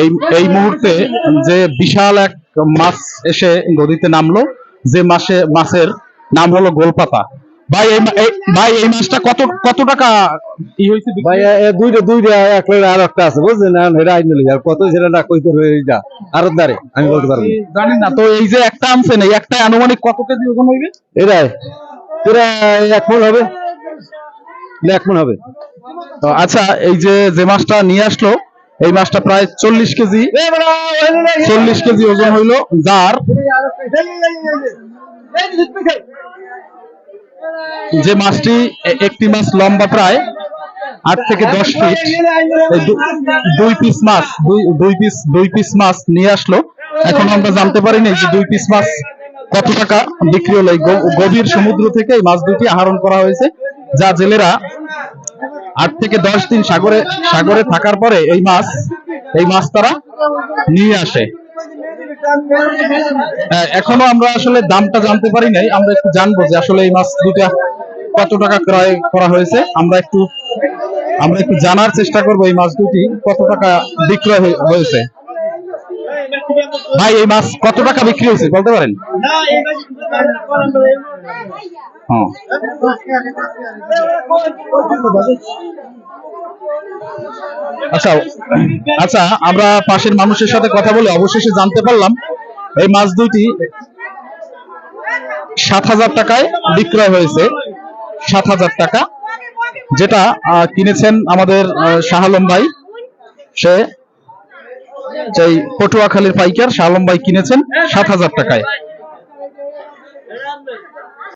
এই এই মুহূর্তে যে বিশাল এক মাছ এসে নদীতে নামলো যে মাসে মাছের নাম হলো গোলপাতা। ভাই এই ভাই এই মাছটা কত কত টাকা ই ভাই দুইটা দুইটা এক লাইন আর একটা আছে বুঝছেন? না এটা আইন আর কত সেটা না কইতে আর দাঁড়ে আমি বলতে পারব। জানি না তো এই যে একটা আনছেন এই একটা আনুমানিক কত কেজি ওজন হইবে? এক মন হবে। এক মন হবে। তো আচ্ছা এই যে যে মাছটা নিয়ে আসলো এই মাছটা প্রায় চল্লিশ কেজি। চল্লিশ কেজি ওজন হইল যার যে মাছটি একটি মাছ লম্বা প্রায় আট থেকে দশ ফিট। দুই পিস মাছ, দুই পিস দুই পিস মাছ নিয়ে আসলো। এখন আমরা জানতে পারিনি যে দুই পিস মাছ কত টাকা বিক্রি হলো। গভীর সমুদ্র থেকে এই মাছ দুটি আহরণ করা হয়েছে। যা জেলেরা আট থেকে দশ দিন সাগরে সাগরে থাকার পরে এই মাছ এই মাছ তারা নিয়ে আসে। হ্যাঁ, এখনও আমরা আসলে দামটা জানতে পারি নাই। আমরা একটু জানব যে আসলে এই মাছ দুটা কত টাকা ক্রয় করা হয়েছে। আমরা একটু আমরা একটু জানার চেষ্টা করব এই মাছ দুটি কত টাকা বিক্রয় হয়ে- হয়েছে। ভাই এই মাছ কত টাকা বিক্রি হয়েছে বলতে পারেন? হ্যাঁ। আচ্ছা আচ্ছা আমরা পাশের মানুষের সাথে কথা বলে অবশেষে জানতে পারলাম এই মাছ দুইটি সাত হাজার টাকায় বিক্রয় হয়েছে। সাত হাজার টাকা যেটা কিনেছেন আমাদের আহ, শাহ আলম ভাই। সে সেই পটুয়াখালীর পাইকার শালম ভাই কিনেছেন সাত হাজার টাকায়।